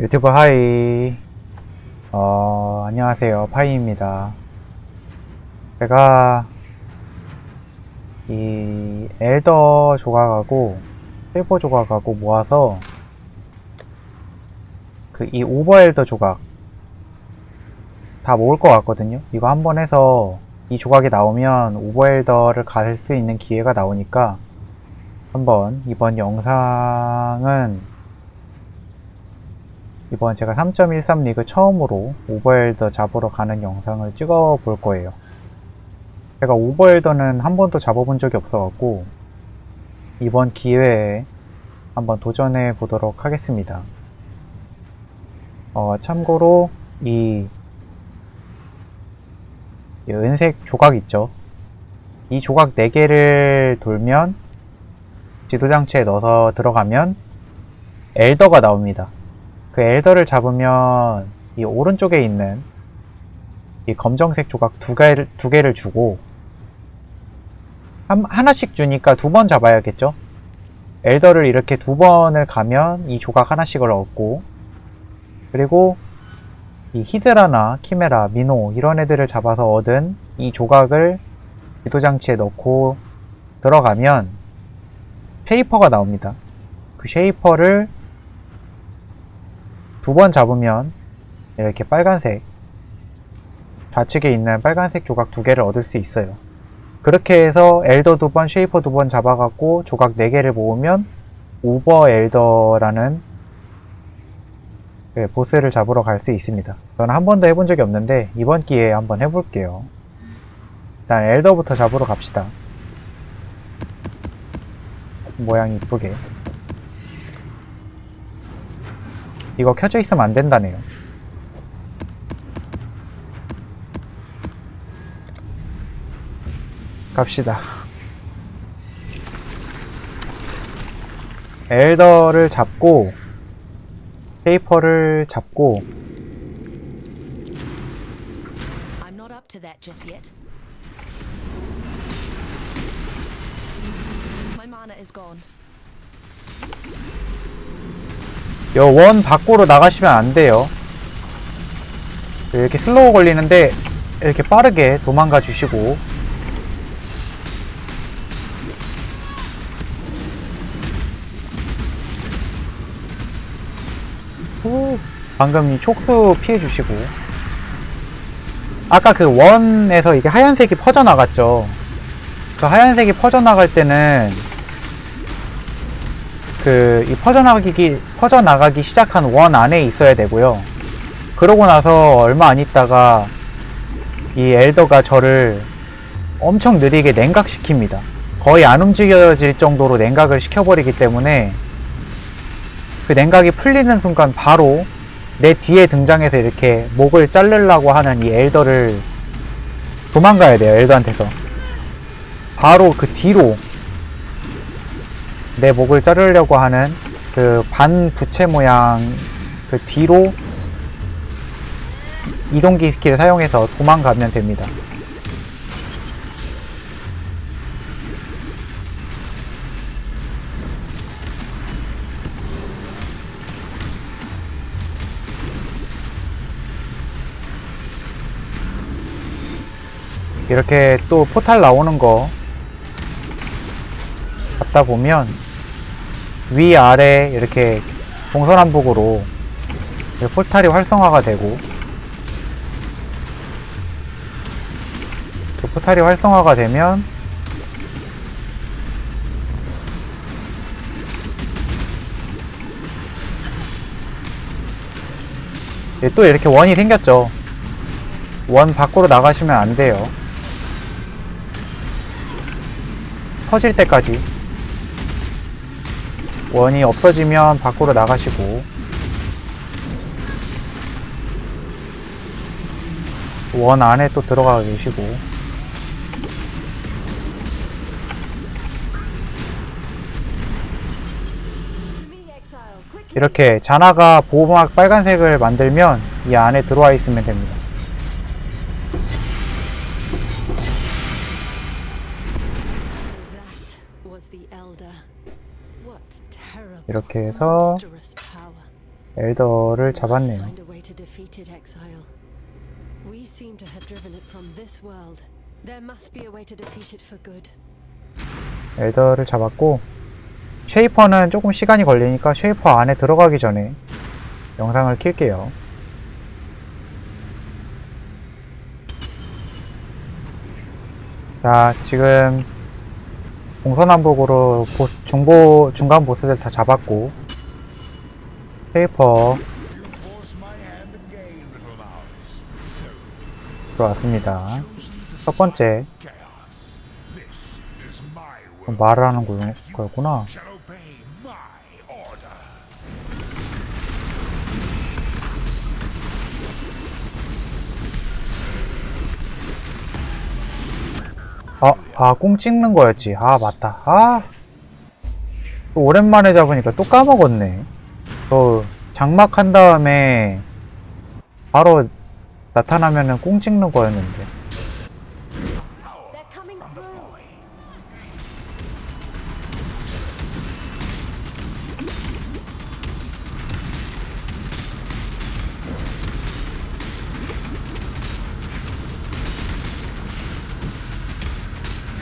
유튜브 하이. 어, 안녕하세요. 파이입니다. 제가 이 엘더 조각하고 실버 조각하고 모아서 그 이 오버 엘더 조각 다 모을 것 같거든요. 이거 한번 해서 이 조각이 나오면 오버 엘더를 갈 수 있는 기회가 나오니까 한번 이번 영상은 이번 제가 3.13 리그 처음으로 오버엘더 잡으러 가는 영상을 찍어 볼 거예요. 제가 오버엘더는 한 번도 잡아본 적이 없어갖고 이번 기회에 한번 도전해 보도록 하겠습니다. 어, 참고로 이, 이 은색 조각 있죠? 이 조각 4개를 돌면 지도장치에 넣어서 들어가면 엘더가 나옵니다. 그 엘더를 잡으면 이 오른쪽에 있는 이 검정색 조각 두 개를, 두 개를 주고 한, 하나씩 주니까 두 번 잡아야겠죠? 엘더를 이렇게 두 번을 가면 이 조각 하나씩을 얻고 그리고 이 히드라나 키메라, 미노 이런 애들을 잡아서 얻은 이 조각을 지도장치에 넣고 들어가면 쉐이퍼가 나옵니다. 그 쉐이퍼를 두 번 잡으면 이렇게 빨간색 좌측에 있는 빨간색 조각 두 개를 얻을 수 있어요. 그렇게 해서 엘더 두 번, 쉐이퍼 두 번 잡아갖고 조각 네 개를 모으면 오버 엘더라는 그 보스를 잡으러 갈 수 있습니다. 저는 한 번도 해본 적이 없는데 이번 기회에 한번 해볼게요. 일단 엘더부터 잡으러 갑시다. 모양이 이쁘게. 이거 켜져 있으면 안 된다네요. 갑시다. 엘더를 잡고 페이퍼를 잡고 요 원 밖으로 나가시면 안 돼요. 이렇게 슬로우 걸리는데 이렇게 빠르게 도망가 주시고 후, 방금 이 촉수 피해 주시고 아까 그 원에서 이게 하얀색이 퍼져나갔죠. 그 하얀색이 퍼져나갈 때는 그, 이 퍼져나가기, 퍼져나가기 시작한 원 안에 있어야 되고요. 그러고 나서 얼마 안 있다가 이 엘더가 저를 엄청 느리게 냉각시킵니다. 거의 안 움직여질 정도로 냉각을 시켜버리기 때문에 그 냉각이 풀리는 순간 바로 내 뒤에 등장해서 이렇게 목을 자르려고 하는 이 엘더를 도망가야 돼요, 엘더한테서. 바로 그 뒤로 내 목을 자르려고 하는 그 반 부채 모양 그 뒤로 이동기 스킬을 사용해서 도망가면 됩니다. 이렇게 또 포탈 나오는 거 잡다 보면 위아래 이렇게 동서남북으로 포탈이 활성화가 되고 그 포탈이 활성화가 되면 예, 또 이렇게 원이 생겼죠. 원 밖으로 나가시면 안 돼요. 터질 때까지 원이 없어지면 밖으로 나가시고 원 안에 또 들어가 계시고. 이렇게 자나가 보호막 빨간색을 만들면 이 안에 들어와 있으면 됩니다. 이렇게 해서. 엘더를 잡았네요. 엘더를 잡았고 쉐이퍼는 조금 시간이 걸리니까 쉐이퍼 안에 들어가기 전에 영상을 킬게요. 자, 지금 보- 중보 중간 보스들 다 잡았고. So, 들어왔습니다. 첫 번째. 말을 하는 거- 거였구나. 아, 아, 꽁 찍는 거였지. 아, 맞다. 아. 또 오랜만에 잡으니까 또 까먹었네. 또 장막한 다음에 바로 나타나면은 꽁 찍는 거였는데.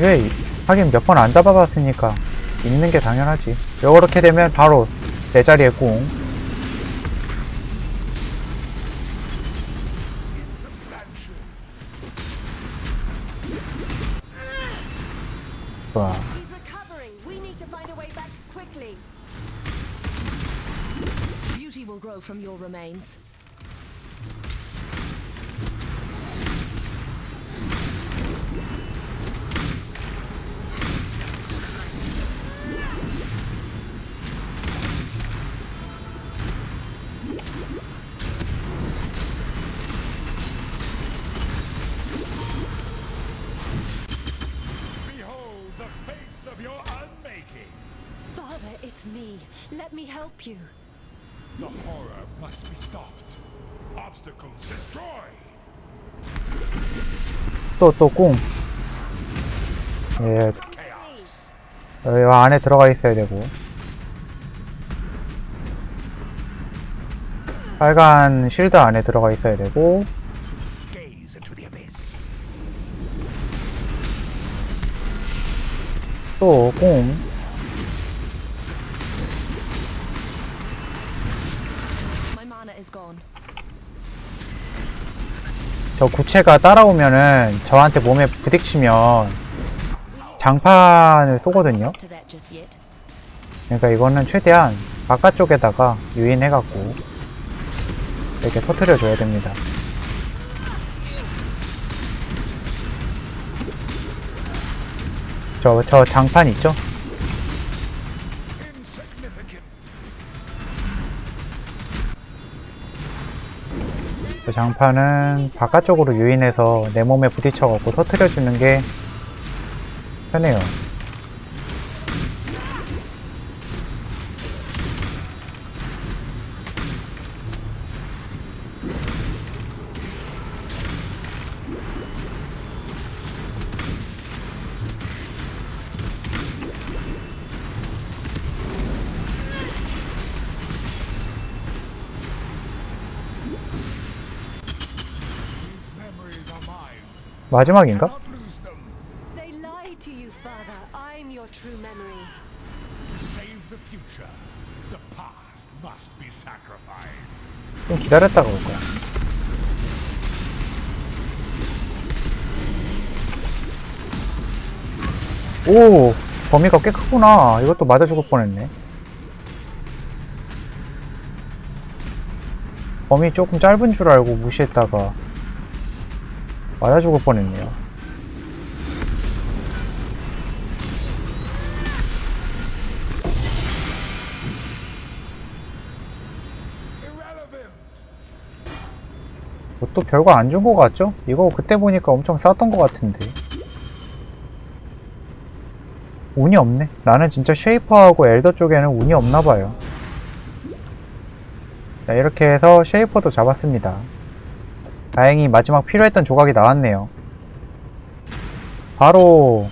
왜, 하긴 몇 번 안 잡아봤으니까 있는 게 당연하지. 요렇게 되면 바로 내 자리에 꽁. Unmaking. Father, it's me. Let me help you. The horror must be stopped. Obstacles destroyed. 또, 또 꽁. 예. 여기 안에 들어가 있어야 되고. 빨간 실드 안에 들어가 있어야 되고. Gaze into the abyss. 또 꽁. 저 구체가 따라오면은 저한테 몸에 부딪히면 장판을 쏘거든요. 그러니까 이거는 최대한 바깥쪽에다가 유인해갖고 이렇게 터트려 줘야 됩니다. 저, 저 장판 있죠? 그 장판은 바깥쪽으로 유인해서 내 몸에 부딪혀갖고 터트려 주는 게 편해요. 마지막인가? Not lose them. They lie to you, Father. I'm your true memory. To save the future, the past must be sacrificed. 좀 기다렸다가 올 거야. 오, 범위가 꽤 크구나. 이것도 맞아 죽을 뻔했네. 범위 조금 짧은 줄 알고 무시했다가 맞아 죽을 뻔했네요. 뭐또 별거 안준거 같죠? 이거 그때 보니까 엄청 쌌던 거 같은데. 운이 없네. 나는 진짜 쉐이퍼하고 엘더 쪽에는 운이 없나 봐요. 자, 이렇게 해서 쉐이퍼도 잡았습니다. 다행히 마지막 필요했던 조각이 나왔네요. 바로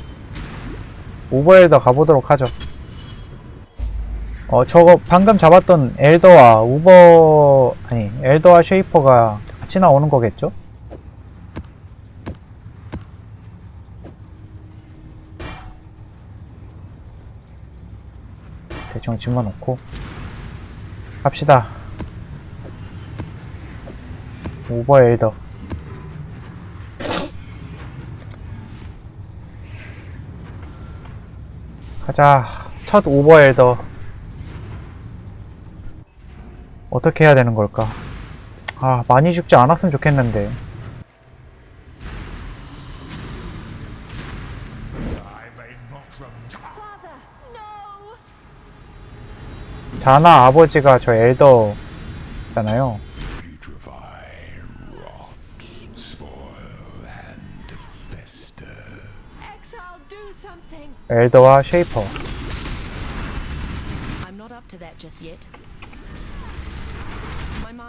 오버엘더 가보도록 하죠. 어, 저거 방금 잡았던 엘더와 우버, 아니, 엘더와 쉐이퍼가 같이 나오는 거겠죠? 대충 집어넣고 갑시다. 우버 엘더. 가자. 첫 우버 엘더. 어떻게 해야 되는 걸까? 아, 많이 죽지 않았으면 좋겠는데. 자나 아버지가 저 엘더잖아요. 엘더와 쉐이퍼.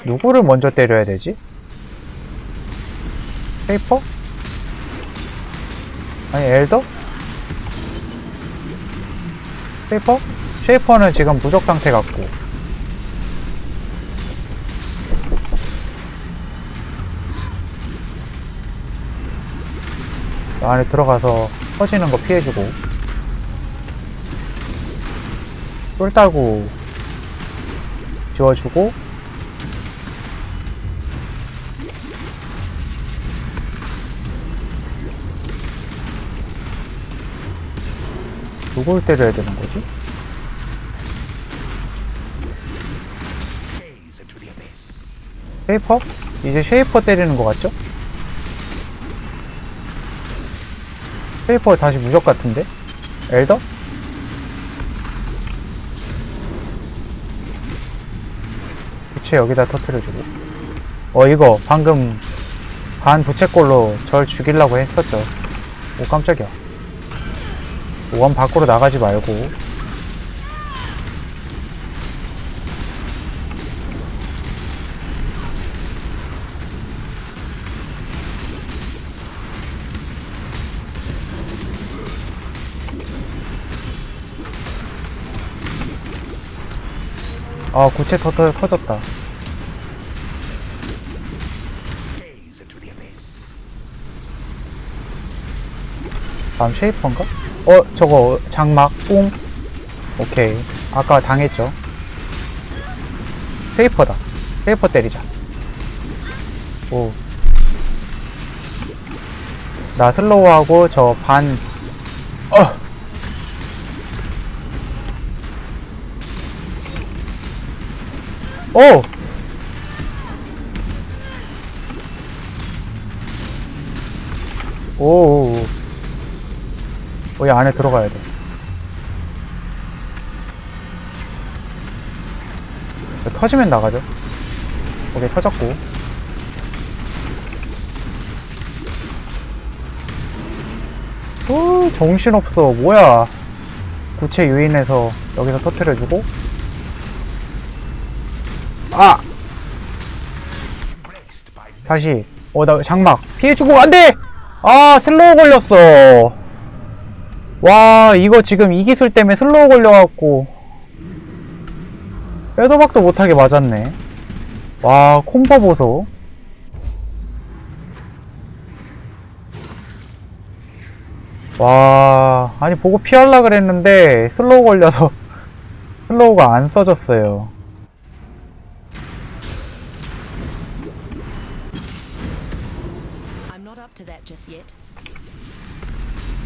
누구를 먼저 때려야 되지? 쉐이퍼? 아니, 엘더? 쉐이퍼? 쉐이퍼는 지금 무적 상태 같고. 안에 들어가서 터지는 거 피해주고. 쫄따구 지워주고. 누굴 때려야 되는 거지? 쉐이퍼? 이제 쉐이퍼 때리는 거 같죠? 쉐이퍼 다시 무적 같은데? 엘더? 부채 여기다 터트려주고. 어 이거 방금 반 부채꼴로 절 죽이려고 했었죠. 오 깜짝이야. 원 밖으로 나가지 말고. 아 구체 터터 터졌다 Gaze into the abyss. 다음 쉐이퍼인가? 어 저거 장막 뿡 오케이. 아까 당했죠. 쉐이퍼다. 쉐이퍼 때리자. 오 나 슬로우하고 저 반. 어! 오! 오, 오, 오. 이 안에 들어가야 돼. 터지면 나가죠. 오케이, 터졌고. 오, 정신없어. 뭐야. 구체 유인해서 여기서 터트려주고. 아! 다시. 어, 나 장막. 피해주고, 안 돼! 아, 슬로우 걸렸어. 와, 이거 지금 이 기술 때문에 슬로우 걸려갖고. 빼도 박도 못하게 맞았네. 와, 콤보 보소. 와, 아니, 보고 피하려 그랬는데, 슬로우 걸려서, 슬로우가 안 써졌어요.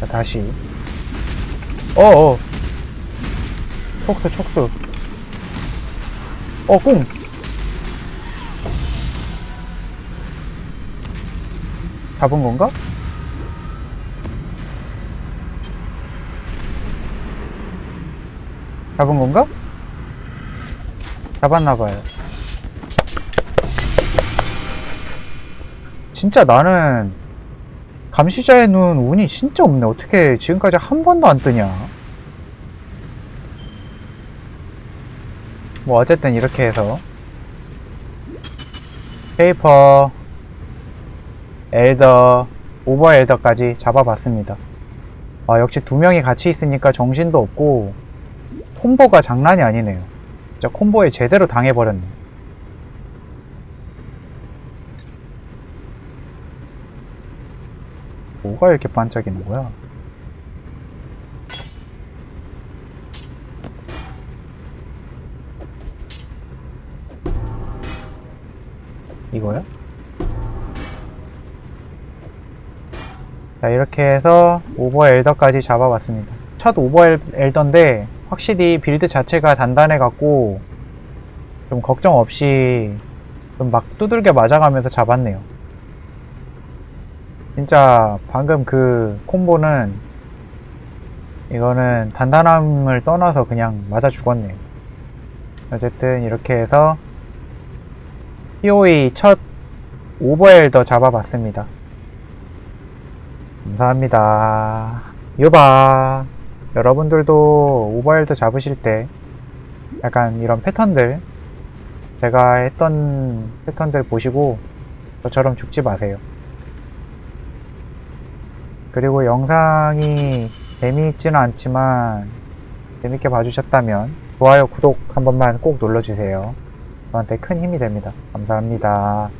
자, 다시. 어어. 촉수, 촉수. 어, 꿍! 잡은 건가? 잡은 건가? 잡았나봐요. 진짜 나는 감시자의 눈 운이 진짜 없네. 어떻게 지금까지 한 번도 안 뜨냐? 뭐 어쨌든 이렇게 해서 페이퍼, 엘더, 오버 엘더까지 잡아봤습니다. 아 역시 두 명이 같이 있으니까 정신도 없고 콤보가 장난이 아니네요. 진짜 콤보에 제대로 당해버렸네. 뭐가 이렇게 반짝이는 거야? 이거야? 자 이렇게 해서 오버 엘더까지 잡아봤습니다 첫 오버 엘- 엘더인데 확실히 빌드 자체가 단단해 갖고 좀 걱정 없이 좀 막 두들겨 맞아가면서 잡았네요 진짜 방금 그 콤보는 이거는 단단함을 떠나서 그냥 맞아 죽었네요 어쨌든 이렇게 해서 POE 첫 오버 엘더 잡아봤습니다 감사합니다. 유바. 여러분들도 오버헬드 잡으실 때 약간 이런 패턴들 제가 했던 패턴들 보시고 저처럼 죽지 마세요. 그리고 영상이 재미있지는 않지만 재밌게 봐주셨다면 좋아요, 구독 한 번만 꼭 눌러주세요. 저한테 큰 힘이 됩니다. 감사합니다.